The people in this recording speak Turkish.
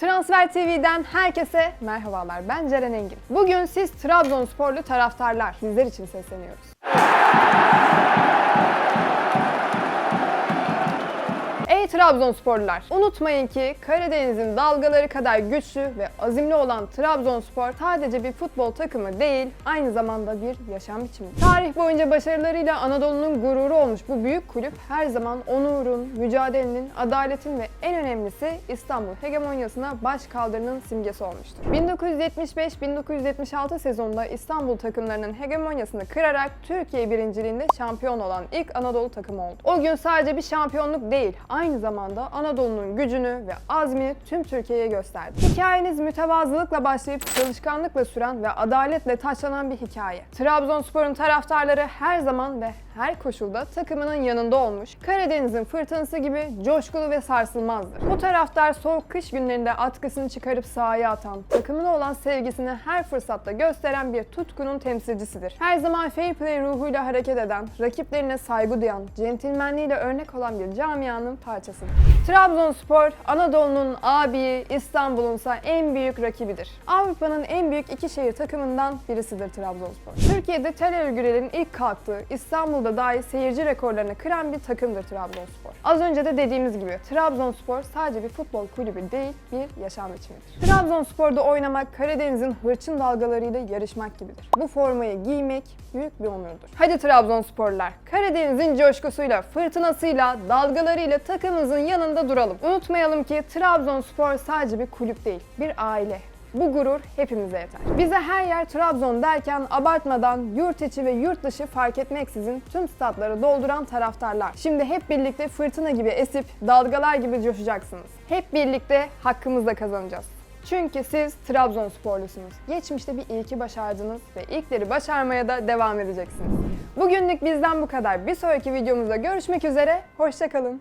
Transfer TV'den herkese merhabalar. Ben Ceren Engin. Bugün siz Trabzonsporlu taraftarlar, sizler için sesleniyoruz. Trabzonsporlular! Unutmayın ki Karadeniz'in dalgaları kadar güçlü ve azimli olan Trabzonspor sadece bir futbol takımı değil, aynı zamanda bir yaşam biçimi. Tarih boyunca başarılarıyla Anadolu'nun gururu olmuş bu büyük kulüp her zaman onurun, mücadelenin, adaletin ve en önemlisi İstanbul hegemonyasına baş kaldırının simgesi olmuştur. 1975-1976 sezonunda İstanbul takımlarının hegemonyasını kırarak Türkiye birinciliğinde şampiyon olan ilk Anadolu takımı oldu. O gün sadece bir şampiyonluk değil, aynı zamanda Anadolu'nun gücünü ve azmini tüm Türkiye'ye gösterdi. Hikayeniz mütevazılıkla başlayıp çalışkanlıkla süren ve adaletle taçlanan bir hikaye. Trabzonspor'un taraftarları her zaman ve her koşulda takımının yanında olmuş, Karadeniz'in fırtınası gibi coşkulu ve sarsılmazdır. Bu taraftar soğuk kış günlerinde atkısını çıkarıp sahaya atan, takımına olan sevgisini her fırsatta gösteren bir tutkunun temsilcisidir. Her zaman fair play ruhuyla hareket eden, rakiplerine saygı duyan, centilmenliğiyle örnek olan bir camianın parçasıdır. Trabzonspor, Anadolu'nun abi, İstanbul'unsa en büyük rakibidir. Avrupa'nın en büyük iki şehir takımından birisidir Trabzonspor. Türkiye'de tel örgülerin ilk kalktığı, İstanbul'da dahi seyirci rekorlarını kıran bir takımdır Trabzonspor. Az önce de dediğimiz gibi Trabzonspor sadece bir futbol kulübü değil, bir yaşam biçimidir. Trabzonspor'da oynamak Karadeniz'in hırçın dalgalarıyla yarışmak gibidir. Bu formayı giymek büyük bir onurdur. Hadi Trabzonsporlar, Karadeniz'in coşkusuyla, fırtınasıyla, dalgalarıyla takımımızın yanında duralım. Unutmayalım ki Trabzonspor sadece bir kulüp değil, bir aile. Bu gurur hepimize yeter. Bize her yer Trabzon derken abartmadan yurt içi ve yurt dışı fark etmeksizin tüm statları dolduran taraftarlar. Şimdi hep birlikte fırtına gibi esip dalgalar gibi coşacaksınız. Hep birlikte hakkımızla kazanacağız. Çünkü siz Trabzonsporlusunuz. Geçmişte bir ilki başardınız ve ilkleri başarmaya da devam edeceksiniz. Bugünlük bizden bu kadar. Bir sonraki videomuzda görüşmek üzere. Hoşçakalın.